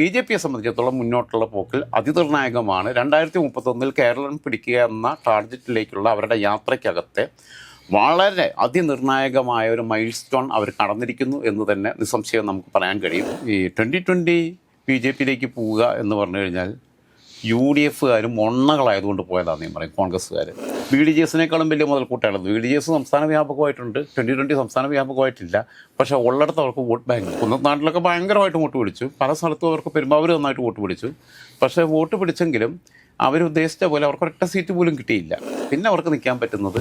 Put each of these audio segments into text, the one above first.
B J പിയെ സംബന്ധിച്ചിടത്തോളം മുന്നോട്ടുള്ള പോക്കിൽ അതിനിർണായകമാണ് രണ്ടായിരത്തി മുപ്പത്തൊന്നിൽ കേരളം പിടിക്കുക എന്ന ടാർഗറ്റിലേക്കുള്ള അവരുടെ യാത്രയ്ക്കകത്തെ വളരെ അതിനിർണായകമായ ഒരു മൈൽ സ്റ്റോൺ അവർ കടന്നിരിക്കുന്നു എന്ന് തന്നെ നിസ്സംശയം നമുക്ക് പറയാൻ കഴിയും. ഈ ട്വന്റി ട്വന്റി ബി ജെ പിയിലേക്ക് പോവുക എന്ന് പറഞ്ഞു കഴിഞ്ഞാൽ യു ഡി എഫുകാരും മൊണ്ണകളായതുകൊണ്ട് പോയതാണെന്ന് ഞാൻ പറയും കോൺഗ്രസ്സുകാർ ബി ഡി ജി എസിനേക്കാളും വലിയ മുതൽക്കൂട്ടാണത് ബി ഡി ജി എസ് സംസ്ഥാന വ്യാപകമായിട്ടുണ്ട്. ട്വന്റി ട്വന്റി സംസ്ഥാന വ്യാപകമായിട്ടില്ല. പക്ഷെ ഉള്ളിടത്ത് അവർക്ക് വോട്ട് ബാങ്ക് കുന്നത്ത് നാട്ടിലൊക്കെ ഭയങ്കരമായിട്ട് വോട്ട് പിടിച്ചു. പല സ്ഥലത്തും അവർക്ക് പെരുമ്പാവൂർ നന്നായിട്ട് വോട്ട് പിടിച്ചു. പക്ഷേ വോട്ട് പിടിച്ചെങ്കിലും അവർ ഉദ്ദേശിച്ച പോലെ അവർക്ക് ഒരൊറ്റ സീറ്റ് പോലും കിട്ടിയില്ല. പിന്നെ അവർക്ക് നിൽക്കാൻ പറ്റുന്നത്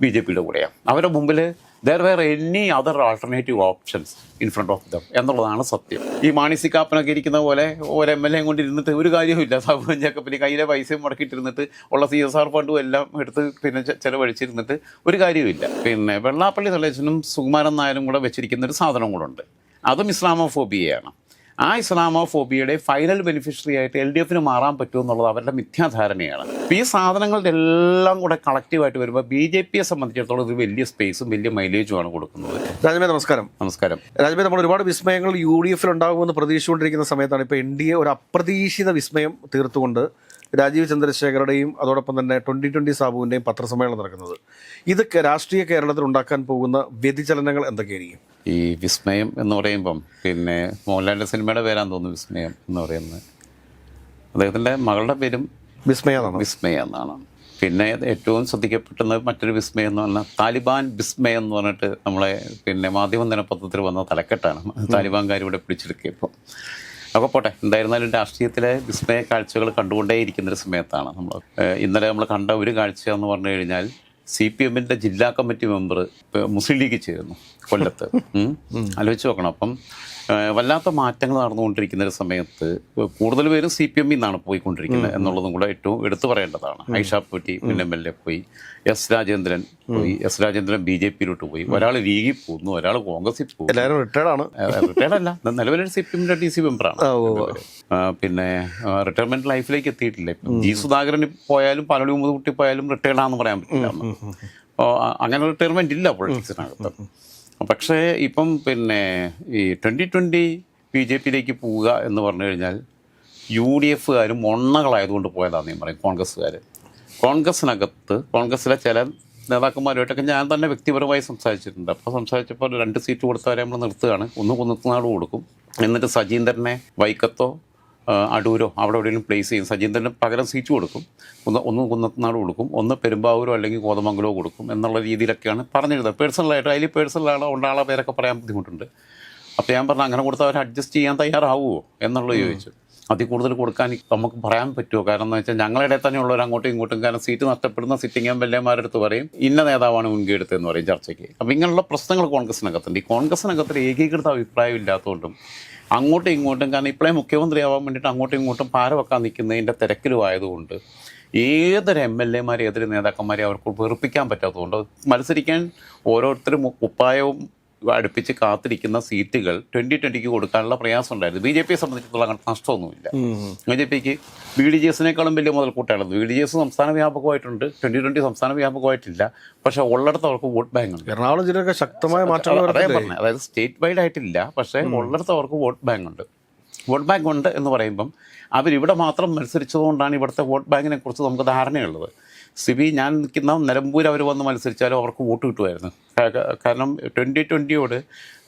ബി ജെ പിയുടെ കൂടെയാണ്. അവരുടെ മുമ്പിൽ there where any other alternative options in front of them എന്നുള്ളതാണ് സത്യം. ഈ മാണിസി കാപ്പനൊക്കെ ഇരിക്കുന്ന പോലെ ഒരു എം എൽ എ കൊണ്ട് ഇരുന്നിട്ട് ഒരു കാര്യമില്ല സാബുവൻ ജേക്കബിന് കയ്യിലെ പൈസയും മുടക്കിയിട്ടിരുന്നിട്ട് ഉള്ള സി എസ് ആർ ഫണ്ടും എല്ലാം എടുത്ത് പിന്നെ ചിലവഴിച്ചിരുന്നിട്ട് ഒരു കാര്യമില്ല പിന്നെ വെള്ളാപ്പള്ളി നടേശനും സുകുമാരൻ നായരും കൂടെ വെച്ചിരിക്കുന്ന ഒരു സാധനം കൂടെ ഉണ്ട്. അതും ഇസ്ലാമോഫോബിയയാണ്. ആ ഇസ്ലാമോഫോബിയയുടെ ഫൈനൽ ബെനിഫിഷ്യറി ആയിട്ട് എൽ ഡി എഫിന് മാറാൻ പറ്റും എന്നുള്ളത് അവരുടെ മിഥ്യാധാരണയാണ്. ഈ സാധനങ്ങളുടെ എല്ലാം കൂടെ കളക്റ്റീവായിട്ട് വരുമ്പോൾ ബി ജെ പിയെ സംബന്ധിച്ചിടത്തോളം ഒരു വലിയ സ്പേസും വലിയ മൈലേജുമാണ് കൊടുക്കുന്നത്. രാജമേ നമസ്കാരം. നമസ്കാരം. രാജമേ നമ്മൾ ഒരുപാട് വിസ്മയങ്ങൾ യു ഡി എഫിൽ ഉണ്ടാകുമെന്ന് പ്രതീക്ഷിച്ചുകൊണ്ടിരിക്കുന്ന സമയത്താണ് ഇപ്പോൾ എൻ ഡി എ ഒരു അപ്രതീക്ഷിത വിസ്മയം തീർത്തുകൊണ്ട് രാജീവ് ചന്ദ്രശേഖരുടെയും അതോടൊപ്പം തന്നെ ട്വന്റി ട്വന്റി സാബുവിന്റെയും പത്രസമ്മേളനം നടക്കുന്നത്. ഇത് രാഷ്ട്രീയ കേരളത്തിൽ ഉണ്ടാക്കാൻ പോകുന്ന വ്യതിചലനങ്ങൾ എന്തൊക്കെയായിരിക്കും? ഈ വിസ്മയം എന്ന് പറയുമ്പം പിന്നെ മോഹൻലാലിന്റെ സിനിമയുടെ പേരാന്ന് തോന്നുന്നു വിസ്മയം എന്ന് പറയുന്നത്. അദ്ദേഹത്തിന്റെ മകളുടെ പേരും വിസ്മയ എന്നാണ്? വിസ്മയ എന്നാണ്. പിന്നെ ഏറ്റവും ശ്രദ്ധിക്കപ്പെട്ടുന്ന മറ്റൊരു വിസ്മയം എന്ന് പറഞ്ഞാൽ താലിബാൻ വിസ്മയം എന്ന് പറഞ്ഞിട്ട് നമ്മളെ പിന്നെ മാധ്യമ ദിനപത്രത്തിൽ വന്ന തലക്കെട്ടാണ്. താലിബാൻകാർ ഇവിടെ പിടിച്ചെടുക്കിയപ്പോൾ അപ്പോൾ പോട്ടെ. എന്തായിരുന്നാലും രാഷ്ട്രീയത്തിലെ വിസ്മയ കാഴ്ചകൾ കണ്ടുകൊണ്ടേയിരിക്കുന്ന ഒരു സമയത്താണ് നമ്മൾ ഇന്നലെ നമ്മൾ കണ്ട ഒരു കാഴ്ച എന്ന് പറഞ്ഞു കഴിഞ്ഞാൽ സി പി എമ്മിന്റെ ജില്ലാ കമ്മിറ്റി മെമ്പർ മുസ്ലിം ലീഗ് ചേർന്നു കൊല്ലത്ത്. ആലോചിച്ച് നോക്കണം. അപ്പം വല്ലാത്ത മാറ്റങ്ങൾ നടന്നുകൊണ്ടിരിക്കുന്ന ഒരു സമയത്ത് കൂടുതൽ പേരും സി പി എമ്മിൽ നിന്നാണ് പോയിക്കൊണ്ടിരിക്കുന്നത് എന്നുള്ളതും കൂടെ ഏറ്റവും എടുത്തു പറയേണ്ടതാണ്. ഐഷാ പൂറ്റി പിന്നെ എം എൽ എ പോയി. എസ് രാജേന്ദ്രൻ പോയി. എസ് രാജേന്ദ്രൻ ബി ജെ പിയിലോട്ട് പോയി. ഒരാൾ ലീഗിൽ പോകുന്നു ഒരാൾ കോൺഗ്രസിൽ പോകുന്നു. എല്ലാവരും റിട്ടയർഡ് ആണ്. റിട്ടയർഡ് അല്ല. നിലവിലെ സി പി എമ്മിന്റെ ഡി സി മെമ്പറാണ് പിന്നെ റിട്ടയർമെന്റ് ലൈഫിലേക്ക് എത്തിയിട്ടില്ല ജി സുധാകരൻ പോയാലും പലടി മുമ്പ് കുട്ടി പോയാലും റിട്ടയർഡ് ആണെന്ന് പറയാൻ പറ്റില്ല. അങ്ങനെ റിട്ടയർമെന്റ് ഇല്ല പൊളിറ്റിക്സിനകത്ത് പക്ഷേ ഇപ്പം പിന്നെ ഈ ട്വന്റി ട്വന്റി ബി ജെ പിയിലേക്ക് പോവുക എന്ന് പറഞ്ഞു കഴിഞ്ഞാൽ യു ഡി എഫുകാരും മൊണ്ണകളായതുകൊണ്ട് പോയതാണെന്ന് ഞാൻ പറയും കോൺഗ്രസ്സുകാർ കോൺഗ്രസ്സിനകത്ത് കോൺഗ്രസ്സിലെ ചില നേതാക്കന്മാരുമായിട്ടൊക്കെ ഞാൻ തന്നെ വ്യക്തിപരമായി സംസാരിച്ചിട്ടുണ്ട്. അപ്പോൾ സംസാരിച്ചപ്പോൾ രണ്ട് സീറ്റ് കൊടുത്തവരെ നമ്മൾ നിർത്തുകയാണ്. ഒന്ന് കുന്നത്തുനാട് കൊടുക്കും. എന്നിട്ട് സജീന്ദ്രനെ വൈക്കത്തോ അടൂരോ അവിടെ എവിടെയെങ്കിലും പ്ലേസ് ചെയ്യും. സജീന്ദ്രന് പകരം സീറ്റ് കൊടുക്കും. ഒന്ന് ഒന്ന് കുന്നത്തനാട് കൊടുക്കും. ഒന്ന് പെരുമ്പാവൂരോ അല്ലെങ്കിൽ കോതമംഗലോ കൊടുക്കും എന്നുള്ള രീതിയിലൊക്കെയാണ് പറഞ്ഞിരുന്നത്. പേഴ്സണലായിട്ട് അതിൽ പേഴ്സണലാണോ ഉണ്ടാളെ പേരൊക്കെ പറയാൻ ബുദ്ധിമുട്ടുണ്ട്. അപ്പോൾ ഞാൻ പറഞ്ഞു അങ്ങനെ കൊടുത്താൽ അവർ അഡ്ജസ്റ്റ് ചെയ്യാൻ തയ്യാറാവുമോ എന്നുള്ളത് ചോദിച്ചു. അതിൽ കൂടുതൽ കൊടുക്കാൻ നമുക്ക് പറയാൻ പറ്റുമോ? കാരണം എന്ന് വെച്ചാൽ ഞങ്ങളുടെ തന്നെ ഉള്ളവർ അങ്ങോട്ടും ഇങ്ങോട്ടും കാരണം സീറ്റ് നഷ്ടപ്പെടുന്ന സിറ്റിംഗ് എം എൽ എമാരുടെ അടുത്ത് പറയും ഇന്ന നേതാവാണ് മുൻകൈ എടുത്തതെന്ന് പറയും ചർച്ചയ്ക്ക്. അപ്പം ഇങ്ങനെയുള്ള പ്രശ്നങ്ങൾ കോൺഗ്രസിനകത്തുണ്ട്. ഈ കോൺഗ്രസിനകത്ത് ഏകീകൃത അഭിപ്രായം ഇല്ലാത്തതുകൊണ്ടും അങ്ങോട്ടും ഇങ്ങോട്ടും കാരണം ഇപ്പോഴേ മുഖ്യമന്ത്രിയാവാൻ വേണ്ടിയിട്ട് അങ്ങോട്ടും ഇങ്ങോട്ടും പാര വെക്കാൻ നിൽക്കുന്നതിന്റെ തിരക്കിലും ആയതുകൊണ്ട് ഏതൊരു എം എൽ എമാരെ ഏതൊരു നേതാക്കന്മാരെ അവർക്ക് വെറുപ്പിക്കാൻ പറ്റാത്തതുകൊണ്ട് മത്സരിക്കാൻ ഓരോരുത്തരും കുപ്പായവും അടുപ്പിച്ച് കാത്തിരിക്കുന്ന സീറ്റുകൾ ട്വന്റി ട്വന്റിക്ക് കൊടുക്കാനുള്ള പ്രയാസം ഉണ്ടായിരുന്നു. ബി ജെ പിയെ സംബന്ധിച്ചിടത്തോളം നഷ്ടമൊന്നുമില്ല. ബി ജെ പിക്ക് ബി ഡി ജി എസിനേക്കാളും വലിയ മുതൽക്കൂട്ടാണത് ബി ഡി ജി എസ് സംസ്ഥാന വ്യാപകമായിട്ടുണ്ട്. ട്വന്റി ട്വന്റി സംസ്ഥാന വ്യാപകമായിട്ടില്ല. പക്ഷെ ഉള്ളിടത്ത് അവർക്ക് വോട്ട് ബാങ്ക് ഉണ്ട് എറണാകുളം ജില്ലയൊക്കെ ശക്തമായ മാറ്റങ്ങൾ. അതായത് സ്റ്റേറ്റ് വൈഡ് ആയിട്ടില്ല. പക്ഷേ ഉള്ളിടത്ത് അവർക്ക് വോട്ട് ബാങ്ക് ഉണ്ട് വോട്ട് ബാങ്ക് ഉണ്ട് എന്ന് പറയുമ്പം അവരിവിടെ മാത്രം മത്സരിച്ചതുകൊണ്ടാണ് ഇവിടുത്തെ വോട്ട് ബാങ്കിനെ കുറിച്ച് നമുക്ക് ധാരണയുള്ളത്. സിബി ഞാൻ നിൽക്കുന്ന നിലമ്പൂർ അവർ വന്ന് മത്സരിച്ചാലും അവർക്ക് വോട്ട് കിട്ടുമായിരുന്നു. കാരണം ട്വന്റി ട്വന്റിയോട്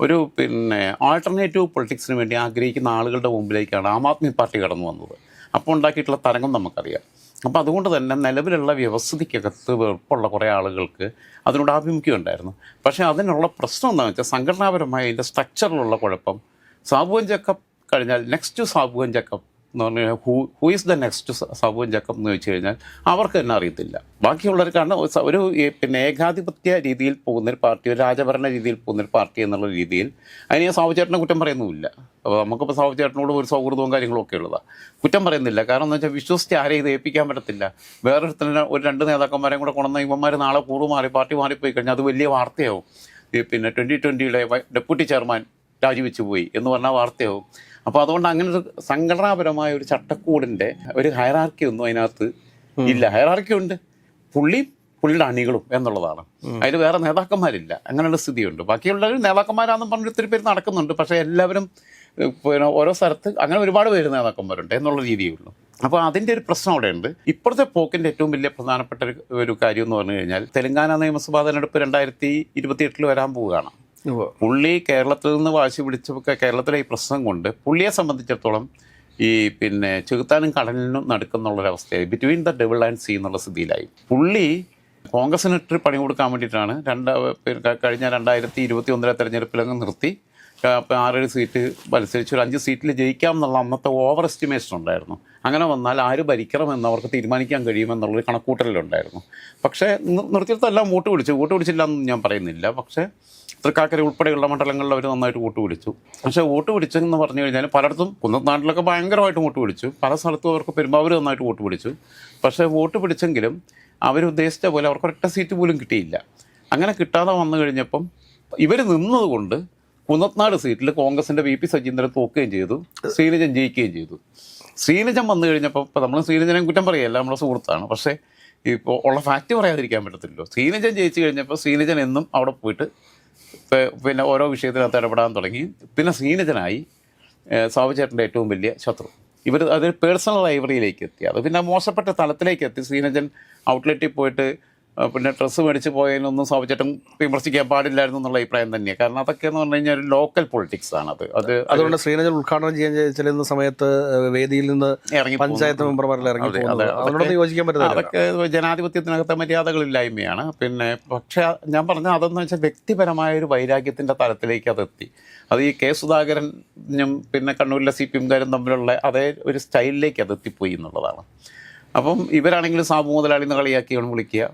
ഒരു പിന്നെ ആൾട്ടർനേറ്റീവ് പൊളിറ്റിക്സിന് വേണ്ടി ആഗ്രഹിക്കുന്ന ആളുകളുടെ മുമ്പിലേക്കാണ് ആം ആദ്മി പാർട്ടി കടന്നു വന്നത്. അപ്പോൾ ഉണ്ടാക്കിയിട്ടുള്ള തരംഗം നമുക്കറിയാം. അപ്പോൾ അതുകൊണ്ട് തന്നെ നിലവിലുള്ള വ്യവസ്ഥിതിക്കകത്ത് വെറുപ്പുള്ള കുറേ ആളുകൾക്ക് അതിനോട് ആഭിമുഖ്യം ഉണ്ടായിരുന്നു പക്ഷേ അതിനുള്ള പ്രശ്നം എന്താണെന്ന് വെച്ചാൽ സംഘടനാപരമായ അതിന്റെ സ്ട്രക്ചറിലുള്ള കുഴപ്പം സാബുവൻ ജക്കബ് കഴിഞ്ഞാൽ നെക്സ്റ്റ് സാബുവൻ ജക്കബ് എന്ന് പറഞ്ഞു കഴിഞ്ഞാൽ who who is the next സാബുവൻ Jacob എന്ന് ചോദിച്ചു കഴിഞ്ഞാൽ അവർക്ക് തന്നെ അറിയത്തില്ല. ബാക്കിയുള്ളവർക്കാണ് ഒരു പിന്നെ ഏകാധിപത്യ രീതിയിൽ പോകുന്നൊരു പാർട്ടി ഒരു രാജഭരണ രീതിയിൽ പോകുന്നൊരു പാർട്ടി എന്നുള്ള രീതിയിൽ അതിന് ഞാൻ സാവുചേട്ടനെ കുറ്റം പറയുന്നുമില്ല. അപ്പോൾ നമുക്കിപ്പോൾ സാവുചേട്ടനോട് ഒരു സൗഹൃദവും കാര്യങ്ങളും ഒക്കെ ഉള്ളതാണ് കുറ്റം പറയുന്നില്ല. കാരണം എന്ന് വെച്ചാൽ വിശ്വസിച്ച് ആരെയും ഇത് ഏൽപ്പിക്കാൻ പറ്റത്തില്ല. വേറൊരുത്തന്നെ ഒരു രണ്ട് നേതാക്കന്മാരെയും കൂടെ കൊണ്ടുവന്ന ഇവന്മാർ നാളെ കൂടുമാറി പാർട്ടി മാറിപ്പോയി കഴിഞ്ഞാൽ അത് വലിയ വാർത്തയാവും. പിന്നെ ട്വന്റി ട്വന്റിയുടെ ഡെപ്യൂട്ടി ചെയർമാൻ രാജിവെച്ച് പോയി എന്ന് പറഞ്ഞാൽ വാർത്തയാവും. അപ്പോൾ അതുകൊണ്ട് അങ്ങനെ ഒരു സംഘടനാപരമായ ഒരു ചട്ടക്കൂടിന്റെ ഒരു ഹയറാർക്കി ഒന്നും അതിനകത്ത് ഇല്ല. ഹയറാർക്കി ഉണ്ട്. പുള്ളി പുള്ളിയുടെ അണികളും എന്നുള്ളതാണ്. അതിൽ വേറെ നേതാക്കന്മാരില്ല. അങ്ങനെയുള്ള സ്ഥിതിയുണ്ട്. ബാക്കിയുള്ളവർ നേതാക്കന്മാരാണെന്ന് പറഞ്ഞ് ഒത്തിരി പേര് നടക്കുന്നുണ്ട്. പക്ഷേ എല്ലാവരും പിന്നെ ഓരോ സ്ഥലത്ത് അങ്ങനെ ഒരുപാട് പേര് നേതാക്കന്മാരുണ്ട് എന്നുള്ള രീതിയേ ഉള്ളൂ. അപ്പോൾ അതിന്റെ ഒരു പ്രശ്നം അവിടെയുണ്ട്. ഇപ്പോഴത്തെ പോക്കിന്റെ ഏറ്റവും വലിയ പ്രധാനപ്പെട്ട ഒരു കാര്യം എന്ന് പറഞ്ഞു കഴിഞ്ഞാൽ തെലങ്കാന നിയമസഭാ തെരഞ്ഞെടുപ്പ് രണ്ടായിരത്തി ഇരുപത്തിയെട്ടിൽ വരാൻ പോവുകയാണ്. പുള്ളി കേരളത്തിൽ നിന്ന് വാശി പിടിച്ചൊക്കെ കേരളത്തിലെ ഈ പ്രശ്നം കൊണ്ട് പുള്ളിയെ സംബന്ധിച്ചിടത്തോളം ഈ പിന്നെ ചെകുത്താനും കടലിനും നടക്കുന്നുള്ളൊരവസ്ഥയായി. Between the double and sea എന്നുള്ള സ്ഥിതിയിലായി. പുള്ളി കോൺഗ്രസിന് ഇട്ട് പണി കൊടുക്കാൻ വേണ്ടിയിട്ടാണ് രണ്ട് കഴിഞ്ഞ രണ്ടായിരത്തി ഇരുപത്തി ഒന്നിലെ തെരഞ്ഞെടുപ്പിലങ്ങ് നിർത്തി ആറേഴ് സീറ്റ് മത്സരിച്ച് ഒരു അഞ്ച് സീറ്റിൽ ജയിക്കാം എന്നുള്ള അന്നത്തെ ഓവർ എസ്റ്റിമേഷൻ ഉണ്ടായിരുന്നു. അങ്ങനെ വന്നാൽ ആര് ഭരിക്കണമെന്ന് അവർക്ക് തീരുമാനിക്കാൻ കഴിയുമെന്നുള്ളൊരു കണക്കൂട്ടലുണ്ടായിരുന്നു പക്ഷേ നിർത്തിയിടത്തെല്ലാം വോട്ട് പിടിച്ചു. വോട്ട് പിടിച്ചില്ല എന്ന് ഞാൻ പറയുന്നില്ല. പക്ഷേ തൃക്കാക്കര ഉൾപ്പെടെയുള്ള മണ്ഡലങ്ങളിൽ അവർ നന്നായിട്ട് വോട്ട് പിടിച്ചു. പക്ഷെ വോട്ട് പിടിച്ചെന്ന് പറഞ്ഞു കഴിഞ്ഞാൽ പലയിടത്തും കുന്നനാട്ടിലൊക്കെ ഭയങ്കരമായിട്ട് വോട്ട് പിടിച്ചു. പല സ്ഥലത്തും അവർക്ക് പെരുമ്പാവൂർ നന്നായിട്ട് വോട്ട് പിടിച്ചു. പക്ഷേ വോട്ട് പിടിച്ചെങ്കിലും അവരുദ്ദേശിച്ച പോലെ അവർക്ക് ഒരൊറ്റ സീറ്റ് പോലും കിട്ടിയില്ല. അങ്ങനെ കിട്ടാതെ വന്നു കഴിഞ്ഞപ്പം ഇവർ നിന്നതുകൊണ്ട് കുന്നത്നാട് സീറ്റിൽ കോൺഗ്രസിന്റെ വി പി സജീന്ദ്രൻ തോക്കുകയും ചെയ്തു. ശ്രീനിജൻ ജയിക്കുകയും ചെയ്തു. ശ്രീനിജൻ വന്നു കഴിഞ്ഞപ്പോൾ ഇപ്പോൾ നമ്മൾ ശ്രീനിജനെ കുറ്റം പറയുകയല്ല നമ്മുടെ സുഹൃത്താണ്. പക്ഷേ ഇപ്പോൾ ഉള്ള ഫാക്റ്റ് പറയാതിരിക്കാൻ പറ്റത്തില്ലല്ലോ. ശ്രീനിജൻ ജയിച്ചു കഴിഞ്ഞപ്പോൾ ശ്രീനിജൻ എന്നും അവിടെ പോയിട്ട് പിന്നെ ഓരോ വിഷയത്തിനകത്ത് ഇടപെടാൻ തുടങ്ങി. പിന്നെ സീനിതനായി സാവുചേട്ടന്റെ ഏറ്റവും വലിയ ശത്രു. ഇവർ അതൊരു പേഴ്സണൽ ലൈബ്രറിയിലേക്ക് എത്തി. അത് പിന്നെ മോശപ്പെട്ട തലത്തിലേക്ക് എത്തി. ശ്രീനജൻ ഔട്ട്ലെറ്റിൽ പോയിട്ട് പിന്നെ ഡ്രസ്സ് മേടിച്ച് പോയതിനൊന്നും സാവുചേട്ടൻ വിമർശിക്കാൻ പാടില്ലായിരുന്നു എന്നുള്ള അഭിപ്രായം തന്നെയാണ് കാരണം അതൊക്കെ എന്ന് പറഞ്ഞു കഴിഞ്ഞാൽ ഒരു ലോക്കൽ പൊളിറ്റിക്സ് ആണ് അത് അത് അതുകൊണ്ട് ശ്രീനഗർ ഉദ്ഘാടനം ചെയ്യാൻ ചെല്ലുന്ന സമയത്ത് വേദിയിൽ നിന്ന് ഇറങ്ങി പഞ്ചായത്ത് മെമ്പർമാരിൽ ഇറങ്ങി അതിനോട് യോജിക്കാൻ പറ്റുന്നില്ല അതൊക്കെ ജനാധിപത്യത്തിനകത്തെ മര്യാദകളില്ലായ്മയാണ് പിന്നെ പക്ഷേ ഞാൻ പറഞ്ഞ അതെന്ന് വെച്ചാൽ വ്യക്തിപരമായ ഒരു വൈരാഗ്യത്തിന്റെ തലത്തിലേക്ക് അതെത്തി അത് ഈ കെ സുധാകരനും പിന്നെ കണ്ണൂരിലെ സി പി എംകാരും തമ്മിലുള്ള അതേ ഒരു സ്റ്റൈലിലേക്ക് അതെത്തിപ്പോയി എന്നുള്ളതാണ്. അപ്പം ഇവരാണെങ്കിൽ സാബു മുതലാളി എന്ന് കളിയാക്കിയാണ് വിളിക്കുക.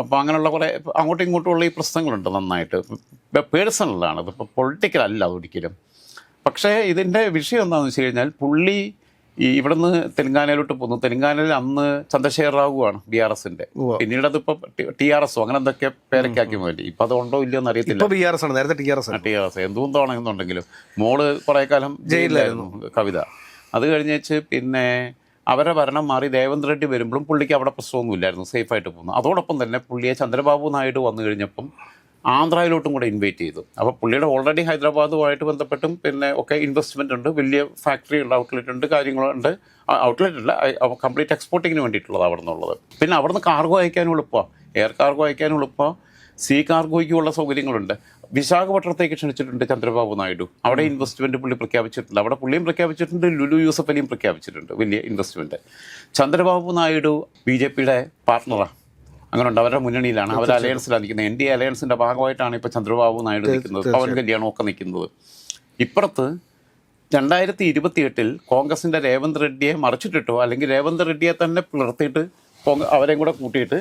അപ്പം അങ്ങനെയുള്ള കുറേ അങ്ങോട്ടും ഇങ്ങോട്ടും ഉള്ള ഈ പ്രശ്നങ്ങളുണ്ട് നന്നായിട്ട്. പേഴ്സണലാണ്. അതിപ്പോൾ പൊളിറ്റിക്കൽ അല്ല അതൊരിക്കലും. പക്ഷേ ഇതിന്റെ വിഷയം എന്താണെന്ന് വെച്ച് കഴിഞ്ഞാൽ പുള്ളി ഈ ഇവിടുന്ന് തെലങ്കാനയിലോട്ട് പോകുന്നു തെലങ്കാനയിൽ അന്ന് ചന്ദ്രശേഖർ റാവു ആണ് ബി ആർ എസിന്റെ. പിന്നീട് അതിപ്പോ ടി ആർ എസ് അങ്ങനെ എന്തൊക്കെ പേരക്കാക്കി മാറ്റി. ഇപ്പൊ അത് ഉണ്ടോ ഇല്ലയോ എന്ന് അറിയത്തില്ല. ഇപ്പൊ ബി ആർ എസ് ആണ്. നേരത്തെ T R S T R S. എന്തുകൊണ്ടാണെന്നുണ്ടെങ്കിലും മോൾ കുറെ കാലം ജയിലിലായിരുന്നു കവിത. അത് കഴിഞ്ഞേച്ച് പിന്നെ അവരെ ഭരണം മാറി ദേവേന്ദ്ര റെഡ്ഡി വരുമ്പോഴും പുള്ളിക്ക് അവിടെ പ്രശ്നമൊന്നുമില്ലായിരുന്നു സേഫായിട്ട് പോകുന്നു. അതോടൊപ്പം തന്നെ പുള്ളിയെ ചന്ദ്രബാബു നായിഡു വന്നു കഴിഞ്ഞപ്പം ആന്ധ്രയിലോട്ടും കൂടെ ഇൻവൈറ്റ് ചെയ്തു. അപ്പോൾ പുള്ളിയുടെ ഓൾറെഡി ഹൈദരാബാദുമായിട്ട് ബന്ധപ്പെട്ടും പിന്നെ ഒക്കെ ഇൻവെസ്റ്റ്മെന്റ് ഉണ്ട് വലിയ ഫാക്ടറി ഉണ്ട് ഔട്ട്ലെറ്റ് ഉണ്ട് കാര്യങ്ങളുണ്ട് ഔട്ട്ലെറ്റ് അല്ല കംപ്ലീറ്റ് എക്സ്പോർട്ടിങ്ങിന് വേണ്ടിയിട്ടുള്ളത് അവിടെ നിന്നുള്ളത്. പിന്നെ അവിടുന്ന് കാർഗോ അയക്കാനും എളുപ്പമാണ്. എയർ കാർഗോ അയക്കാനും എളുപ്പമാണ്. സീ കാർഗോയ്ക്കുള്ള സൗകര്യങ്ങളുണ്ട്. വിശാഖപട്ടണത്തേക്ക് ക്ഷണിച്ചിട്ടുണ്ട് ചന്ദ്രബാബു നായിഡു. അവിടെ ഇൻവെസ്റ്റ്മെന്റ് പുള്ളി പ്രഖ്യാപിച്ചിട്ടുണ്ട്. അവിടെ പുള്ളിയും പ്രഖ്യാപിച്ചിട്ടുണ്ട് ലുലു യൂസഫ് അലിയും പ്രഖ്യാപിച്ചിട്ടുണ്ട്. വലിയ investment Chandrababu Naidu B J പിയുടെ പാർട്ണറാണ് അങ്ങനെ ഉണ്ട് അവരുടെ മുന്നണിയിലാണ്. അവർ അലയൻസിലാണ് നിൽക്കുന്നത്. എൻ ഡി എ അലയൻസിന്റെ ഭാഗമായിട്ടാണ് ഇപ്പോൾ ചന്ദ്രബാബു നായിഡു നിൽക്കുന്നത്. പവൻ കല്യാണം ഒക്കെ നിൽക്കുന്നത്. ഇപ്പുറത്ത് രണ്ടായിരത്തി ഇരുപത്തിയെട്ടിൽ കോൺഗ്രസിന്റെ രേവന്ത് റെഡ്ഡിയെ മറിച്ചിട്ടിട്ടോ അല്ലെങ്കിൽ രേവന്ത് റെഡ്ഡിയെ തന്നെ പിളർത്തിയിട്ട് കോൺഗ്രസ് അവരെയും കൂടെ കൂട്ടിയിട്ട്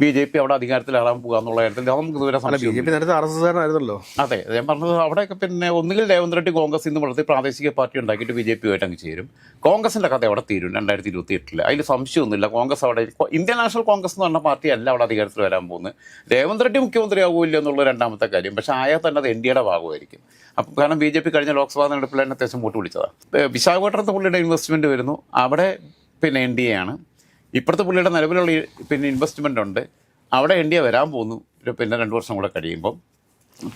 ബി ജെ പി അവിടെ അധികാരത്തിലേറാൻ പോകുക എന്നുള്ള കാര്യത്തിൽ നമുക്ക് ഇതുവരെ ബി ജെ പി നേരത്തെ ആർ എസ് എസ് ആയിരുന്നല്ലോ അതെ ഞാൻ പറഞ്ഞത് അവിടെയൊക്കെ പിന്നെ ഒന്നുകിൽ രേവന്ത് റെഡ്ഡി കോൺഗ്രസ് ഇന്ന് വളർത്തി പ്രാദേശിക പാർട്ടി ഉണ്ടാക്കിയിട്ട് ബി ജെ പി ആയിട്ട് അങ്ങ് ചേരും. കോൺഗ്രസിന്റെ കഥ അവിടെ തീരും രണ്ടായിരത്തി ഇരുപത്തി എട്ടിൽ അതിൽ സംശയമൊന്നുമില്ല. കോൺഗ്രസ് അവിടെ ഇന്ത്യൻ നാഷണൽ കോൺഗ്രസ് എന്ന് പറഞ്ഞ പാർട്ടി അല്ല അവിടെ അധികാരത്തിൽ വരാൻ പോകുന്നത്. രേവന്ത് റെഡ്ഡി മുഖ്യമന്ത്രി ആകൂല്ല എന്നുള്ള രണ്ടാമത്തെ കാര്യം. പക്ഷേ ആയാൽ തന്നെ അത് എൻ ഡിയുടെ ഭാഗമായിരിക്കും. അപ്പം കാരണം ബി ജെ പി കഴിഞ്ഞ ലോക്സഭാ തെരഞ്ഞെടുപ്പിൽ തന്നെ അത്യാവശ്യം വോട്ട് വിളിച്ചതാണ്. വിശാഖപട്ടണത്ത് പുള്ളിയുടെ ഇൻവെസ്റ്റ്മെന്റ് വരുന്നു. അവിടെ പിന്നെ എൻ ഡി എ ആണ്. ഇപ്പോഴത്തെ പുള്ളിയുടെ നിലവിലുള്ള പിന്നെ ഇൻവെസ്റ്റ്മെന്റ് ഉണ്ട്. അവിടെ എ വരാൻ പോകുന്നു. പിന്നെ രണ്ട് വർഷം കൂടെ കഴിയുമ്പം.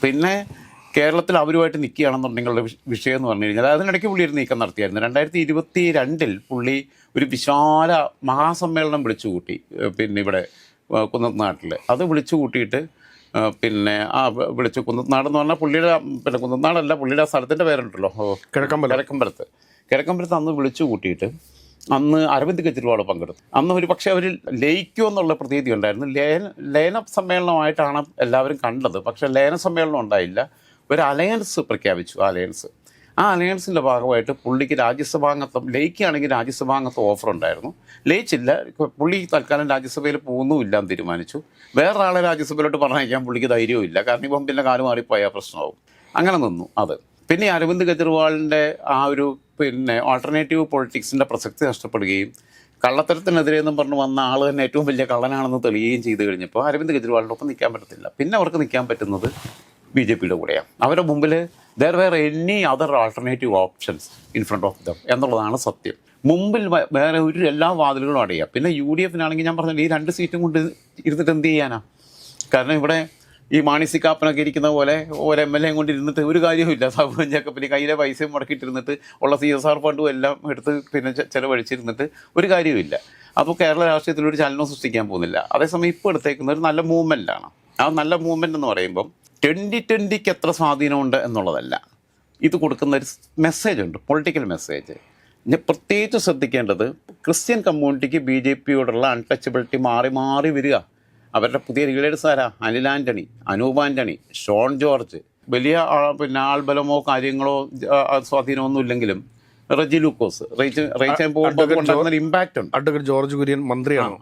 പിന്നെ കേരളത്തിൽ അവരുമായിട്ട് നിൽക്കുകയാണെന്നുണ്ടെങ്കിലുള്ള വിഷയം എന്ന് പറഞ്ഞു കഴിഞ്ഞാൽ അതിനിടയ്ക്ക് പുള്ളി ഒരു നീക്കം നടത്തിയായിരുന്നു. രണ്ടായിരത്തി ഇരുപത്തി രണ്ടിൽ പുള്ളി ഒരു വിശാല മഹാസമ്മേളനം വിളിച്ചു കൂട്ടി. പിന്നെ ഇവിടെ കുന്നത്നാട്ടിൽ കുന്നനാട്ടിൽ അത് വിളിച്ചു കൂട്ടിയിട്ട് പിന്നെ ആ വിളിച്ചു. കുന്നനാട് എന്ന് പറഞ്ഞാൽ പുള്ളിയുടെ പിന്നെ കുന്നനാടല്ല പുള്ളിയുടെ ആ സ്ഥലത്തിന്റെ പേരുണ്ടല്ലോ. കിഴക്കമ്പലം. കിഴക്കമ്പലത്ത്. കിഴക്കമ്പലത്ത് അന്ന് വിളിച്ചു കൂട്ടിയിട്ട് അന്ന് അരവിന്ദ് കെജ്രിവാൾ പങ്കെടുത്തു. അന്ന് ഒരു പക്ഷേ അവർ ലയിക്കുമോ എന്നുള്ള പ്രതീതി ഉണ്ടായിരുന്നു. ലയന ലയന സമ്മേളനമായിട്ടാണ് എല്ലാവരും കണ്ടത്. പക്ഷേ ലയന സമ്മേളനം ഉണ്ടായില്ല. ഒരു അലയൻസ് പ്രഖ്യാപിച്ചു അലയൻസ്. ആ അലയൻസിന്റെ ഭാഗമായിട്ട് പുള്ളിക്ക് രാജ്യസഭാംഗത്വം ലയിക്കുകയാണെങ്കിൽ രാജ്യസഭാംഗത്വം ഓഫർ ഉണ്ടായിരുന്നു. ലയിച്ചില്ല. പുള്ളി തൽക്കാലം രാജ്യസഭയിൽ പോകുന്നുമില്ല എന്ന് തീരുമാനിച്ചു. വേറൊരാളെ രാജ്യസഭയിലോട്ട് പറഞ്ഞയക്കാൻ പുള്ളിക്ക് ധൈര്യവും ഇല്ല കാരണം ഇപ്പം പിന്നെ കാലുമാറിപ്പോയാൽ പ്രശ്നമാവും. അങ്ങനെ നിന്നു അത്. പിന്നെ അരവിന്ദ് കെജ്രിവാളിന്റെ ആ ഒരു പിന്നെ ആൾട്ടർനേറ്റീവ് പൊളിറ്റിക്സിന്റെ പ്രസക്തി നഷ്ടപ്പെടുകയും കള്ളത്തരത്തിനെതിരെ എന്നും പറഞ്ഞ് വന്ന ആൾ തന്നെ ഏറ്റവും വലിയ കള്ളനാണെന്ന് തെളിയുകയും ചെയ്തു കഴിഞ്ഞപ്പോൾ അരവിന്ദ് കെജ്രിവാളിന്റെ ഒപ്പം നിൽക്കാൻ പറ്റത്തില്ല. പിന്നെ അവർക്ക് നിൽക്കാൻ പറ്റുന്നത് ബി ജെ പിയുടെ കൂടെയാണ് അവരുടെ മുമ്പിൽ there where any other alternative options in front of them എന്നുള്ളതാണ് സത്യം. മുമ്പിൽ വേറെ ഒരു എല്ലാ വാതിലുകളും അടയുക പിന്നെ യു ഡി എഫിനാണെങ്കിൽ ഞാൻ പറഞ്ഞത് ഈ രണ്ട് സീറ്റും കൊണ്ട് ഇരുന്നിട്ട് എന്ത് ചെയ്യാനാണ് കാരണം ഇവിടെ ഈ മാണിസി കാപ്പനൊക്കെ ഇരിക്കുന്ന പോലെ ഒരു എം എൽ എ കൊണ്ട് ഇരുന്നിട്ട് ഒരു കാര്യവുമില്ല. സാബുവൻ ജേക്കബിന് കയ്യിലെ പൈസയും മുടക്കിയിട്ടിരുന്നിട്ട് ഉള്ള സി എസ് ആർ ഫണ്ടും എല്ലാം എടുത്ത് പിന്നെ ചിലവഴിച്ചിരുന്നിട്ട് ഒരു കാര്യവുമില്ല. അപ്പോൾ കേരള രാഷ്ട്രീയത്തിൽ ഒരു ചലനം സൃഷ്ടിക്കാൻ പോകുന്നില്ല. അതേസമയം ഇപ്പോൾ എടുത്തേക്കുന്ന ഒരു നല്ല മൂവ്മെന്റാണ് ആ നല്ല മൂവ്മെന്റ് എന്ന് പറയുമ്പം ട്വന്റി ട്വന്റിക്ക് എത്ര സ്വാധീനമുണ്ട് എന്നുള്ളതല്ല. ഇത് കൊടുക്കുന്ന ഒരു മെസ്സേജ് ഉണ്ട് പൊളിറ്റിക്കൽ മെസ്സേജ് ഞാൻ പ്രത്യേകിച്ച് ശ്രദ്ധിക്കേണ്ടത് ക്രിസ്ത്യൻ കമ്മ്യൂണിറ്റിക്ക് ബി ജെ പിയോടുള്ള അൺടച്ചബിലിറ്റി മാറി മാറി വരിക. അവരുടെ പുതിയ ലീഡേഴ്സ് ആരാ? Anil Antony Anoop Antony Shone George. വലിയ പിന്നെ ആൾബലമോ കാര്യങ്ങളോ സ്വാധീനമൊന്നും ഇല്ലെങ്കിലും റെജി ലൂക്കോസ് ഇമ്പാക്ട് ഉണ്ട്. അഡ്വക്കേറ്റ് ജോർജ് കുര്യൻ മന്ത്രിയാണ്?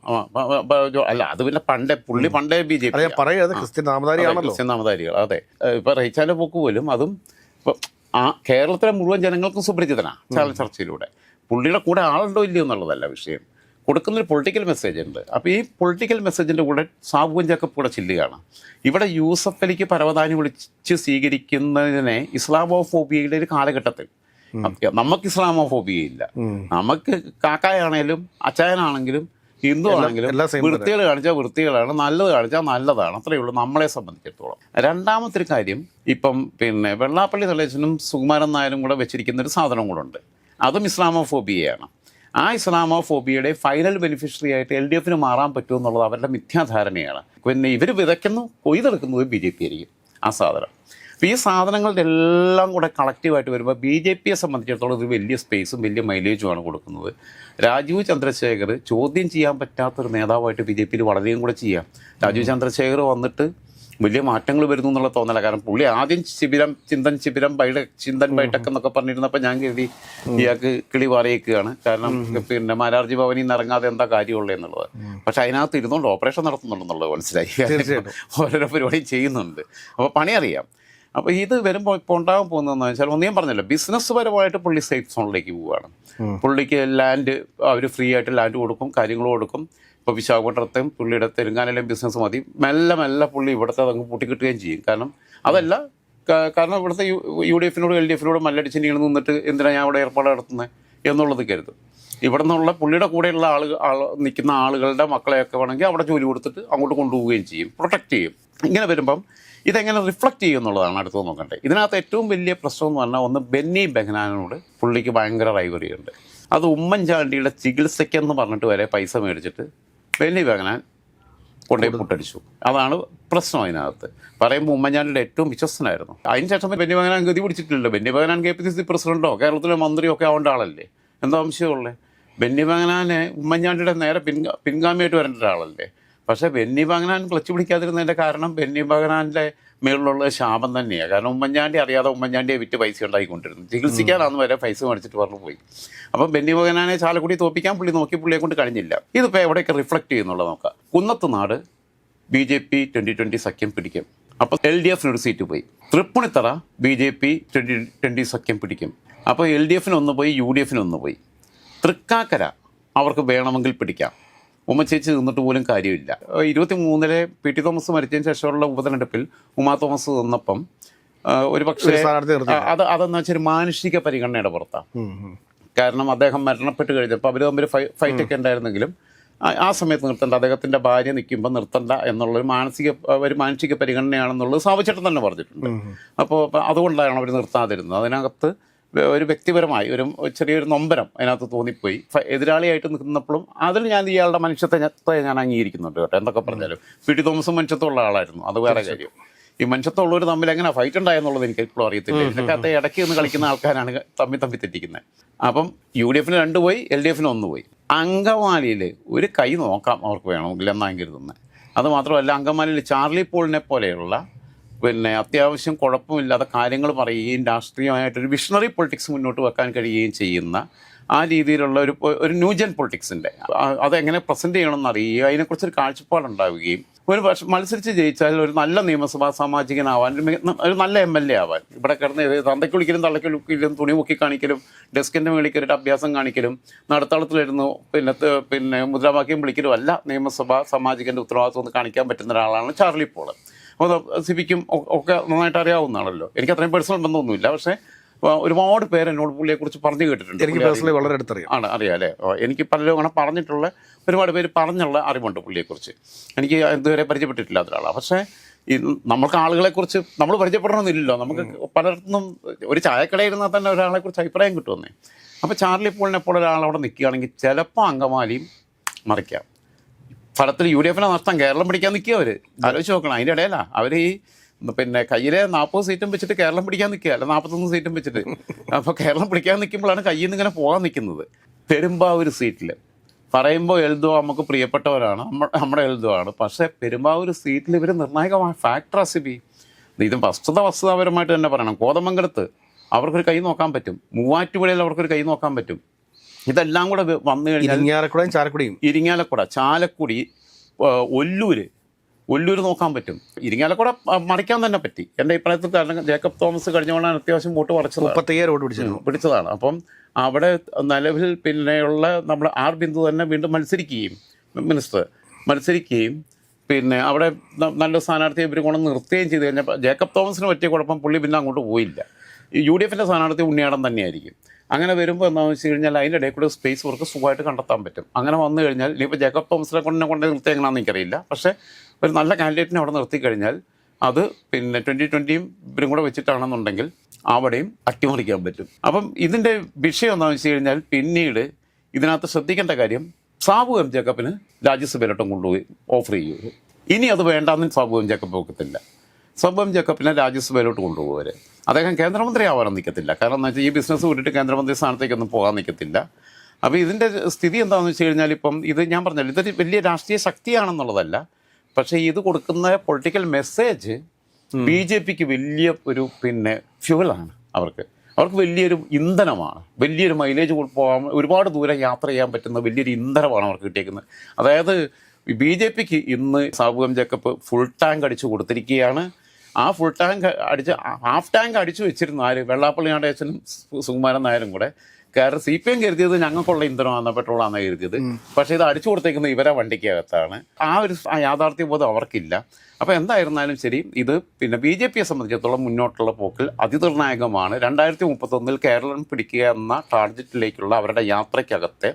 അല്ല അത് പിന്നെ പണ്ടേ പുള്ളി പണ്ടേ ബി ജെ അത് പി ഞാൻ പറയുന്നത് ക്രിസ്ത്യൻ നാമധാരിയാണല്ലോ. ക്രിസ്ത്യൻ നാമധാരികൾ അതെ. ഇപ്പൊ റൈച്ചാന്റെ പോക്ക് പോലും അതും ഇപ്പൊ ആ കേരളത്തിലെ മുഴുവൻ ജനങ്ങൾക്കും സുപരിചിതനാ ചർച്ചയിലൂടെ. പുള്ളിയുടെ കൂടെ ആളുണ്ടോ ഇല്ലയോ എന്നുള്ളതല്ല വിഷയം. കൊടുക്കുന്നൊരു പൊളിറ്റിക്കൽ മെസ്സേജ് ഉണ്ട്. അപ്പോൾ ഈ പൊളിറ്റിക്കൽ മെസ്സേജിന്റെ കൂടെ സാബുവും ജേക്കബ് കൂടെ ചില്ലുകയാണ്. ഇവിടെ യൂസഫ് അലിക്ക് പരവതാനി വിളിച്ച് സ്വീകരിക്കുന്നതിനെ ഇസ്ലാമോ ഫോബിയയുടെ ഒരു കാലഘട്ടത്തിൽ. നമുക്ക് ഇസ്ലാമോഫോബിയ ഇല്ല. നമുക്ക് കാക്കായാണേലും അച്ചായനാണെങ്കിലും ഹിന്ദു ആണെങ്കിലും വൃത്തികൾ കാണിച്ചാൽ വൃത്തികളാണ് നല്ലത് കാണിച്ചാൽ നല്ലതാണ്. അത്രയേ ഉള്ളൂ നമ്മളെ സംബന്ധിച്ചിടത്തോളം. രണ്ടാമത്തെ ഒരു കാര്യം ഇപ്പം പിന്നെ വെള്ളാപ്പള്ളി തലേശനും സുകുമാരൻ നായരും കൂടെ വെച്ചിരിക്കുന്ന ഒരു സാധനം കൂടെ ഉണ്ട്. അതും ഇസ്ലാമോഫോബിയയാണ്. ആ ഇസ്ലാമോഫോബിയയുടെ ഫൈനൽ ബെനിഫിഷ്യറി ആയിട്ട് എൽ ഡി എഫിന് മാറാൻ പറ്റുമോ എന്നുള്ളത് അവരുടെ മിഥ്യാധാരണയാണ്. പിന്നെ ഇവർ വിതയ്ക്കുന്നു കൊയ്തെടുക്കുന്നത് ബി ജെ പി ആയിരിക്കും ആ സാധനം. അപ്പോൾ ഈ സാധനങ്ങളുടെ എല്ലാം കൂടെ കളക്റ്റീവായിട്ട് വരുമ്പോൾ ബി ജെ പിയെ സംബന്ധിച്ചിടത്തോളം ഇത് വലിയ സ്പേസും വലിയ മൈലേജുമാണ് കൊടുക്കുന്നത്. രാജീവ് ചന്ദ്രശേഖർ ചോദ്യം ചെയ്യാൻ പറ്റാത്തൊരു നേതാവായിട്ട് ബി ജെ പിയിൽ വളരെയും കൂടെ ചെയ്യാം. രാജീവ് ചന്ദ്രശേഖർ വന്നിട്ട് വലിയ മാറ്റങ്ങൾ വരുന്നു എന്നുള്ള തോന്നല. കാരണം പുള്ളി ആദ്യം ശിബിരം ചിന്തൻ ശിബിരം ബൈഡ ചിന്തൻ ബൈട്ടക്ക് എന്നൊക്കെ പറഞ്ഞിരുന്നപ്പോൾ ഞാൻ കരുതി ഇയാൾക്ക് കിളി പാറിയേക്കുകയാണ് കാരണം പിന്നെ മാരാർജി ഭവനിൽ നിന്ന് ഇറങ്ങാതെ എന്താ കാര്യമുള്ളത് എന്നുള്ളത്. പക്ഷെ അതിനകത്ത് ഇരുന്നുകൊണ്ട് ഓപ്പറേഷൻ നടത്തുന്നുണ്ടെന്നുള്ളത് മനസ്സിലായി. ഓരോരോ പരിപാടി ചെയ്യുന്നുണ്ട്. അപ്പോൾ പണി അറിയാം അപ്പോൾ ഇത് വരുമ്പോൾ ഇപ്പോൾ ഉണ്ടാകാൻ പോകുന്നതെന്ന് വെച്ചാൽ ഒന്നും ഞാൻ പറഞ്ഞല്ലോ ബിസിനസ് പരമായിട്ട് പുള്ളി സേഫ് സോണിലേക്ക് പോവുകയാണ്. പുള്ളിക്ക് ലാൻഡ് അവർ ഫ്രീ ആയിട്ട് ലാൻഡ് കൊടുക്കും കാര്യങ്ങൾ കൊടുക്കും. ഇപ്പോൾ വിശാഖപട്ടണത്തെയും പുള്ളിയുടെ തെലുങ്കാനയിലെയും ബിസിനസ് മതി. മെല്ലെ മെല്ലെ പുള്ളി ഇവിടുത്തെ അതങ്ങ് പൂട്ടിക്കിട്ടുകയും ചെയ്യും. കാരണം അതല്ല കാരണം ഇവിടുത്തെ യു ഡി എഫിനോട് എൽ ഡി എഫിനോട് മല്ലടിച്ച് നീണ് നിന്നിട്ട് എന്തിനാണ് ഞാൻ അവിടെ ഏർപ്പാട് നടത്തുന്നത് എന്നുള്ളത് കരുതും. ഇവിടെ നിന്നുള്ള പുള്ളിയുടെ കൂടെയുള്ള ആളുകൾ നിൽക്കുന്ന ആളുകളുടെ മക്കളെയൊക്കെ വേണമെങ്കിൽ അവിടെ ജോലി കൊടുത്തിട്ട് അങ്ങോട്ട് കൊണ്ടുപോവുകയും ചെയ്യും. പ്രൊട്ടക്റ്റ് ചെയ്യും. ഇങ്ങനെ വരുമ്പം ഇതെങ്ങനെ റിഫ്ലക്റ്റ് ചെയ്യും എന്നുള്ളതാണ് അടുത്ത് നോക്കണ്ടേ. ഇതിനകത്ത് ഏറ്റവും വലിയ പ്രശ്നം എന്ന് പറഞ്ഞാൽ ഒന്ന് ബെന്നി ബെഹനാനോട് പുള്ളിക്ക് ഭയങ്കര റൈവറിയുണ്ട് അത് ഉമ്മൻചാണ്ടിയുടെ ചികിത്സയ്ക്കെന്ന് പറഞ്ഞിട്ട് വരെ പൈസ മേടിച്ചിട്ട് ബെന്നി ബെഹനാൻ കൊണ്ടുപോയി പൊട്ടടിച്ചു. അതാണ് പ്രശ്നം അതിനകത്ത്. പറയുമ്പോൾ ഉമ്മൻചാണ്ടിയുടെ ഏറ്റവും വിശ്വസ്തനായിരുന്നു. അതിന് ശേഷം ബെന്നി ബെഹനാൻ ഗതി പിടിച്ചിട്ടില്ലല്ലോ. Benny Behanan K P C C പ്രസിഡന്റോ കേരളത്തിലെ മന്ത്രിയോ ഒക്കെ ആവേണ്ട ആളല്ലേ? എന്താ സംശയമുള്ളത് ബെന്നി ബെഹനാന് ഉമ്മൻചാണ്ടിയുടെ നേരെ പിൻഗാ പിൻഗാമിയായിട്ട് വരേണ്ട ഒരാളല്ലേ? പക്ഷേ ബെന്നി ബെഹനാൻ ക്ലച്ച് പിടിക്കാതിരുന്നതിന്റെ കാരണം ബെന്നി ബെഹനാന്റെ മേളിലുള്ള ശാപം തന്നെയാണ് കാരണം ഉമ്മൻചാണ്ടി അറിയാതെ ഉമ്മൻചാണ്ടിയെ വിറ്റ് പൈസ ഉണ്ടായിക്കൊണ്ടിരുന്നു. ചികിത്സിക്കാനാന്ന് വരെ പൈസ മേടിച്ചിട്ട് പറഞ്ഞു പോയി. അപ്പം ബെന്നി മോഹനാനെ ചാലക്കുടി തോപ്പിക്കാൻ പുള്ളി നോക്കി പുള്ളിയെ കൊണ്ട് കഴിഞ്ഞില്ല. ഇതിപ്പോൾ എവിടെയൊക്കെ റിഫ്ലക്റ്റ് ചെയ്യുന്നുള്ളത് നോക്കാം. Kunnathunad B J P twenty twenty സഖ്യം പിടിക്കും. അപ്പോൾ എൽ ഡി എഫിനൊരു സീറ്റ് പോയി. Tripunithura B J P twenty twenty സഖ്യം പിടിക്കും. അപ്പോൾ എൽ ഡി എഫിനൊന്ന് പോയി യു ഡി എഫിനൊന്ന് പോയി. തൃക്കാക്കര അവർക്ക് വേണമെങ്കിൽ പിടിക്കാം. ഉമ്മച്ചേച്ചി നിന്നിട്ട് പോലും കാര്യമില്ല. ഇരുപത്തി മൂന്നിലെ പി ടി തോമസ് മരിച്ചതിന് ശേഷമുള്ള ഉപതെരഞ്ഞെടുപ്പിൽ ഉമാ തോമസ് നിന്നപ്പം ഒരു പക്ഷേ അത് അതെന്ന് വെച്ചാൽ മാനുഷിക പരിഗണനയുടെ പുറത്താണ് കാരണം അദ്ദേഹം മരണപ്പെട്ട് കഴിഞ്ഞപ്പോൾ അവർ തമ്മിൽ ഫൈറ്റ് ഒക്കെ ഉണ്ടായിരുന്നെങ്കിലും ആ- സമയത്ത് നിർത്തണ്ട അദ്ദേഹത്തിന്റെ ഭാര്യ നിൽക്കുമ്പോൾ നിർത്തണ്ട എന്നുള്ളൊരു മാനസിക ഒരു മാനസിക പരിഗണനയാണെന്നുള്ളത് സാവചേട്ടൻ തന്നെ പറഞ്ഞിട്ടുണ്ട്. അപ്പോൾ അതുകൊണ്ടാണ് അവർ നിർത്താതിരുന്നത്. അതിനകത്ത് ഒരു വ്യക്തിപരമായി ഒരു ചെറിയൊരു നൊമ്പരം അതിനകത്ത് തോന്നിപ്പോയി. എതിരാളിയായിട്ട് നിൽക്കുന്നപ്പോഴും അതിൽ ഞാൻ ഇയാളുടെ മനുഷ്യത്വത്തെ ഞാൻ അംഗീകരിക്കുന്നുണ്ട് കേട്ടോ. എന്തൊക്കെ പറഞ്ഞാലും. പി. ടി. തോമസും മനുഷ്യത്വമുള്ള ആളായിരുന്നു. അത് വേറെ കാര്യം. ഈ മനുഷ്യത്വമുള്ളവർ തമ്മിൽ എങ്ങനെ ഫൈറ്റ് ഉണ്ടായെന്നുള്ളത് എനിക്ക് ഇപ്പോഴും അറിയത്തില്ല. ഇതിനകത്ത് ഇടയ്ക്ക് നിന്ന് കളിക്കുന്ന ആൾക്കാരാണ് തമ്മി തമ്മി തെറ്റിക്കുന്നത്. അപ്പം യു ഡി എഫിന് രണ്ട് പോയി എൽ ഡി എഫിന് ഒന്ന് പോയി. അങ്കമാലിയിൽ ഒരു കൈ നോക്കാം അവർക്ക് വേണമെങ്കിൽ എന്നാണ് കരുതുന്നത് അത് മാത്രമല്ല അങ്കമാലിയിൽ ചാർലി പോളിനെ പോലെയുള്ള പിന്നെ അത്യാവശ്യം കുഴപ്പമില്ലാതെ കാര്യങ്ങൾ പറയുകയും രാഷ്ട്രീയമായിട്ടൊരു വിഷണറി പൊളിറ്റിക്സ് മുന്നോട്ട് വെക്കാൻ കഴിയുകയും ചെയ്യുന്ന ആ രീതിയിലുള്ള ഒരു ഒരു ന്യൂജൻ പൊളിറ്റിക്സിന്റെ അതെങ്ങനെ പ്രസന്റ് ചെയ്യണമെന്ന് അറിയുകയും അതിനെക്കുറിച്ചൊരു കാഴ്ചപ്പാടുണ്ടാവുകയും ഒരു പക്ഷെ മത്സരിച്ച് ജയിച്ചാൽ ഒരു നല്ല നിയമസഭാ സാമാജികനാവാൻ ഒരു നല്ല എം എൽ എ ആവാൻ. ഇവിടെ കിടന്ന് തന്തയ്ക്ക് വിളിക്കലും തള്ളയ്ക്ക് വിളിക്കലും തുണി മുക്കി കാണിക്കലും ഡെസ്കിന്റെ മേളിൽ കയറിയിട്ട് അഭ്യാസം കാണിക്കലും നടത്തളത്തിലിരുന്നു പിന്നെ പിന്നെ മുദ്രാവാക്യം വിളിക്കലും അല്ല നിയമസഭാ സാമാജികന്റെ ഉത്തരവാദിത്വം കാണിക്കാൻ പറ്റുന്ന ഒരാളാണ് ചാർലി പോൾ. സിബിക്കും ഒക്കെ നന്നായിട്ട് അറിയാവുന്നതാണല്ലോ. എനിക്ക് അത്രയും പേഴ്സണൽ ബന്ധമൊന്നുമില്ല. പക്ഷേ ഒരുപാട് പേര് എന്നോട് പുള്ളിയെ കുറിച്ച് പറഞ്ഞു കേട്ടിട്ടുണ്ട്. എനിക്ക് പേഴ്സണലി വളരെ അടുത്തറിയാം. ആണ് അറിയാം അല്ലേ? ഓ, എനിക്ക് പലരും അങ്ങനെ പറഞ്ഞിട്ടുള്ള ഒരുപാട് പേര് പറഞ്ഞുള്ള അറിവുണ്ട് പുള്ളിയെക്കുറിച്ച് എനിക്ക് ഇതുവരെ പരിചയപ്പെട്ടിട്ടില്ല ഒരാളാണ് പക്ഷേ ഈ നമ്മൾക്ക് ആളുകളെ കുറിച്ച് നമ്മൾ പരിചയപ്പെടണമെന്നില്ലല്ലോ. നമുക്ക് പലർന്നും ഒരു ചായക്കടയിരുന്നാൽ തന്നെ ഒരാളെ കുറിച്ച് അഭിപ്രായം കിട്ടുമെന്നേ. അപ്പോൾ ചാർലി പോളിനെ പോലെ ഒരാൾ അവിടെ നിൽക്കുകയാണെങ്കിൽ ചിലപ്പോൾ അങ്കമാലിയും മറിക്കാം. ഫലത്തിൽ യു ഡി എഫിനെ നഷ്ടം കേരളം പിടിക്കാൻ നിൽക്കുക അവർ ആലോചിച്ച് നോക്കണം അതിന്റെ ഇടയിലാ. അവർ ഈ പിന്നെ കയ്യിലെ നാൽപ്പത് സീറ്റും വെച്ചിട്ട് കേരളം പിടിക്കാൻ നിൽക്കുക അല്ല നാൽപ്പത്തൊന്ന് സീറ്റും വെച്ചിട്ട്. അപ്പോൾ കേരളം പിടിക്കാൻ നിൽക്കുമ്പോഴാണ് കയ്യിൽ നിന്ന് ഇങ്ങനെ പോകാൻ നിൽക്കുന്നത്. പെരുമ്പാവൂർ സീറ്റിൽ പറയുമ്പോൾ എഴുതുവോ നമുക്ക് പ്രിയപ്പെട്ടവരാണ്. നമ്മ നമ്മുടെ എഴുതുവാണ് പക്ഷേ പെരുമ്പാവൂർ സീറ്റിൽ ഇവർ നിർണായകമായ ഫാക്ടർ സിബി. ഇതും വസ്തുത വസ്തുതാപരമായിട്ട് തന്നെ പറയണം. കോതമംഗലത്ത് അവർക്കൊരു കൈ നോക്കാൻ പറ്റും. മൂവാറ്റുപുഴയിൽ അവർക്കൊരു കൈ നോക്കാൻ പറ്റും. ഇതെല്ലാം കൂടെ വന്നു കഴിഞ്ഞാൽ ഇരിങ്ങാലക്കുടയും ചാലക്കുടിയും. ഇരിങ്ങാലക്കുട ചാലക്കുടി ഒല്ലൂര്. ഒല്ലൂര് നോക്കാൻ പറ്റും. ഇരിങ്ങാലക്കുട മറിക്കാൻ തന്നെ പറ്റി. എന്റെ അഭിപ്രായത്തിൽ കാരണം ജേക്കബ് തോമസ് കഴിഞ്ഞവണ്ണാൻ അത്യാവശ്യം വോട്ട് പറിച്ചത് മുപ്പത്തയ്യായിരം വോട്ട് പിടിച്ചത് പിടിച്ചതാണ്. അപ്പം അവിടെ നിലവിൽ പിന്നെയുള്ള നമ്മൾ ആർ ബിന്ദു തന്നെ വീണ്ടും മത്സരിക്കുകയും മിനിസ്റ്റർ മത്സരിക്കുകയും പിന്നെ അവിടെ നല്ല സ്ഥാനാർത്ഥിയെ ഇവർ കൊണ്ട് നിർത്തുകയും ചെയ്ത് കഴിഞ്ഞപ്പോൾ ജേക്കബ് തോമസിന് പറ്റിയ കുഴപ്പം പുള്ളി പിന്നെ അങ്ങോട്ട് പോയില്ല. യു ഡി എഫിന്റെ സ്ഥാനാർത്ഥി ഉണ്ണിയാടൻ തന്നെയായിരിക്കും. അങ്ങനെ വരുമ്പോൾ എന്താണെന്ന് വെച്ച് കഴിഞ്ഞാൽ അതിന്റെ ഇടയിൽ കൂടെ സ്പേസ് വർക്ക് സുഖമായിട്ട് കണ്ടെത്താൻ പറ്റും. അങ്ങനെ വന്നു കഴിഞ്ഞാൽ ഇനിയിപ്പോൾ ജേക്കബ് തോമസിനെ കൊണ്ടിനെ കൊണ്ട് നിർത്തി എങ്ങനെയാണെന്ന് എനിക്കറിയില്ല. പക്ഷേ ഒരു നല്ല കാൻഡിഡേറ്റിനെ അവിടെ നിർത്തി കഴിഞ്ഞാൽ അത് പിന്നെ ട്വന്റി ട്വന്റിയും ഇവരും കൂടെ വെച്ചിട്ടാണെന്നുണ്ടെങ്കിൽ അവിടെയും അട്ടിമറിക്കാൻ പറ്റും. അപ്പം ഇതിന്റെ വിഷയം എന്താണെന്ന് വെച്ച് കഴിഞ്ഞാൽ പിന്നീട് ഇതിനകത്ത് ശ്രദ്ധിക്കേണ്ട കാര്യം സാബു എം ജേക്കബിന് രാജ്യസഭയിലോട്ടും കൊണ്ടുപോയി ഓഫർ ചെയ്യൂ. ഇനി അത് വേണ്ടാന്ന് സാബു എം ജേക്കബ് വെക്കത്തില്ല എം ജേക്കബിനെ രാജ്യസഭയിലോട്ട് കൊണ്ടുപോകരുത് അദ്ദേഹം കേന്ദ്രമന്ത്രി ആവാൻ നിൽക്കത്തില്ല കാരണം എന്ന് വെച്ചാൽ ഈ ബിസിനസ് കൂട്ടിയിട്ട് കേന്ദ്രമന്ത്രി സ്ഥാനത്തേക്കൊന്നും പോകാൻ നിൽക്കത്തില്ല അപ്പോൾ ഇതിന്റെ സ്ഥിതി എന്താണെന്ന് വെച്ച് കഴിഞ്ഞാൽ ഇപ്പം ഇത് ഞാൻ പറഞ്ഞല്ലോ ഇതൊരു വലിയ രാഷ്ട്രീയ ശക്തിയാണെന്നുള്ളതല്ല. പക്ഷേ ഇത് കൊടുക്കുന്ന പൊളിറ്റിക്കൽ മെസ്സേജ് ബി ജെ പിക്ക് വലിയ ഒരു പിന്നെ ഫ്യൂവലാണ് അവർക്ക്. അവർക്ക് വലിയൊരു ഇന്ധനമാണ്. വലിയൊരു മൈലേജ് പോകാൻ ഒരുപാട് ദൂരം യാത്ര ചെയ്യാൻ പറ്റുന്ന വലിയൊരു ഇന്ധനമാണ് അവർക്ക് കിട്ടിയേക്കുന്നത്. അതായത് ബി ജെ പിക്ക് ഇന്ന് സാബുഗം ജേക്കബ് ഫുൾ ടാങ്ക് അടിച്ചു കൊടുത്തിരിക്കുകയാണ്. ആ ഫുൾ ടാങ്ക് അടിച്ച് ഹാഫ് ടാങ്ക് അടിച്ചു വെച്ചിരുന്ന. ആര്? വെള്ളാപ്പള്ളി നടേശനും സുകുമാരൻ നായരും കൂടെ. കാരണം സി പി എം കരുതിയത് ഞങ്ങൾക്കുള്ള ഇന്ധനമാണ് പെട്രോളാണ് കരുതിയത്. പക്ഷേ ഇത് അടിച്ചു കൊടുത്തേക്കുന്നത് ഇവരെ വണ്ടിക്കകത്താണ്. ആ ഒരു യാഥാർത്ഥ്യ ബോധം അവർക്കില്ല. അപ്പോൾ എന്തായിരുന്നാലും ശരി ഇത് പിന്നെ ബി ജെ പിയെ സംബന്ധിച്ചിടത്തോളം മുന്നോട്ടുള്ള പോക്കിൽ അതിനിർണായകമാണ് രണ്ടായിരത്തി മുപ്പത്തൊന്നിൽ കേരളം പിടിക്കുക എന്ന ടാർഗറ്റിലേക്കുള്ള അവരുടെ യാത്രയ്ക്കകത്തെ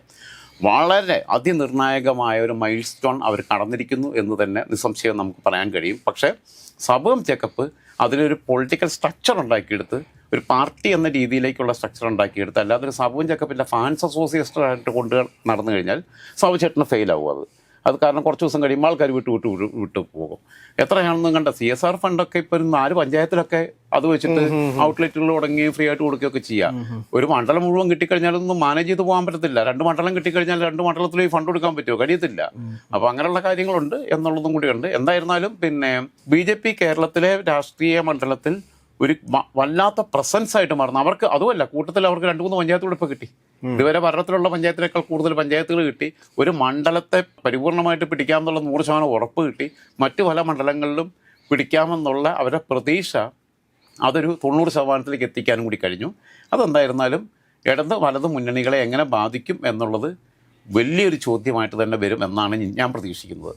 വളരെ അതിനിർണായകമായ ഒരു മൈൽ സ്റ്റോൺ അവർ കടന്നിരിക്കുന്നു എന്ന് തന്നെ നിസ്സംശയം നമുക്ക് പറയാൻ കഴിയും. പക്ഷേ സബം ചെക്കപ്പ് അതിനൊരു പൊളിറ്റിക്കൽ സ്ട്രക്ചർ ഉണ്ടാക്കിയെടുത്ത് ഒരു പാർട്ടി എന്ന രീതിയിലേക്കുള്ള സ്ട്രക്ചർ ഉണ്ടാക്കിയെടുത്ത് അല്ലാതെ ഒരു സബും ചെക്കപ്പിന്റെ ഫാൻസ് അസോസിയേഷൻ ആയിട്ട് കൊണ്ട് നടന്നു കഴിഞ്ഞാൽ സബു ചേട്ടന് ഫെയിലാവും അത്. അത് കാരണം കുറച്ച് ദിവസം കഴിയുമ്പോൾ ആൾക്കാർ വിട്ടു വിട്ടു വിട്ടു പോകും. എത്രയാണെന്നും കണ്ട സി എസ് ആർ ഫണ്ടൊക്കെ ഇപ്പം നാല് പഞ്ചായത്തിലൊക്കെ അത് വെച്ചിട്ട് ഔട്ട്ലെറ്റുകൾ തുടങ്ങി ഫ്രീ ആയിട്ട് കൊടുക്കുകയൊക്കെ ചെയ്യാം. ഒരു മണ്ഡലം മുഴുവൻ കിട്ടിക്കഴിഞ്ഞാലൊന്നും മാനേജ് ചെയ്ത് പോകാൻ പറ്റത്തില്ല. രണ്ട് മണ്ഡലം കിട്ടിക്കഴിഞ്ഞാൽ രണ്ട് മണ്ഡലത്തിൽ ഈ ഫണ്ട് കൊടുക്കാൻ പറ്റുമോ? കഴിയത്തില്ല. അപ്പോൾ അങ്ങനെയുള്ള കാര്യങ്ങളുണ്ട് എന്നുള്ളതും കൂടിയുണ്ട്. എന്തായിരുന്നാലും പിന്നെ ബി ജെ പി കേരളത്തിലെ രാഷ്ട്രീയ മണ്ഡലത്തിൽ ഒരു വല്ലാത്ത പ്രസൻസ് ആയിട്ട് മാറുന്നു. അവർക്ക് അതുമല്ല കൂട്ടത്തിൽ അവർക്ക് രണ്ട് മൂന്ന് പഞ്ചായത്തുകൾ ഇപ്പോൾ കിട്ടി. ഇതുവരെ ഭരണത്തിലുള്ള പഞ്ചായത്തിനേക്കാൾ കൂടുതൽ പഞ്ചായത്തുകൾ കിട്ടി. ഒരു മണ്ഡലത്തെ പരിപൂർണമായിട്ട് പിടിക്കാമെന്നുള്ള നൂറ് ശതമാനം ഉറപ്പ് കിട്ടി. മറ്റു പല മണ്ഡലങ്ങളിലും പിടിക്കാമെന്നുള്ള അവരുടെ പ്രതീക്ഷ അതൊരു തൊണ്ണൂറ് ശതമാനത്തിലേക്ക് എത്തിക്കാനും കൂടി കഴിഞ്ഞു. അതെന്തായിരുന്നാലും ഇടത് വലത് മുന്നണികളെ എങ്ങനെ ബാധിക്കും എന്നുള്ളത് വലിയൊരു ചോദ്യമായിട്ട് തന്നെ വരും എന്നാണ് ഞാൻ പ്രതീക്ഷിക്കുന്നത്.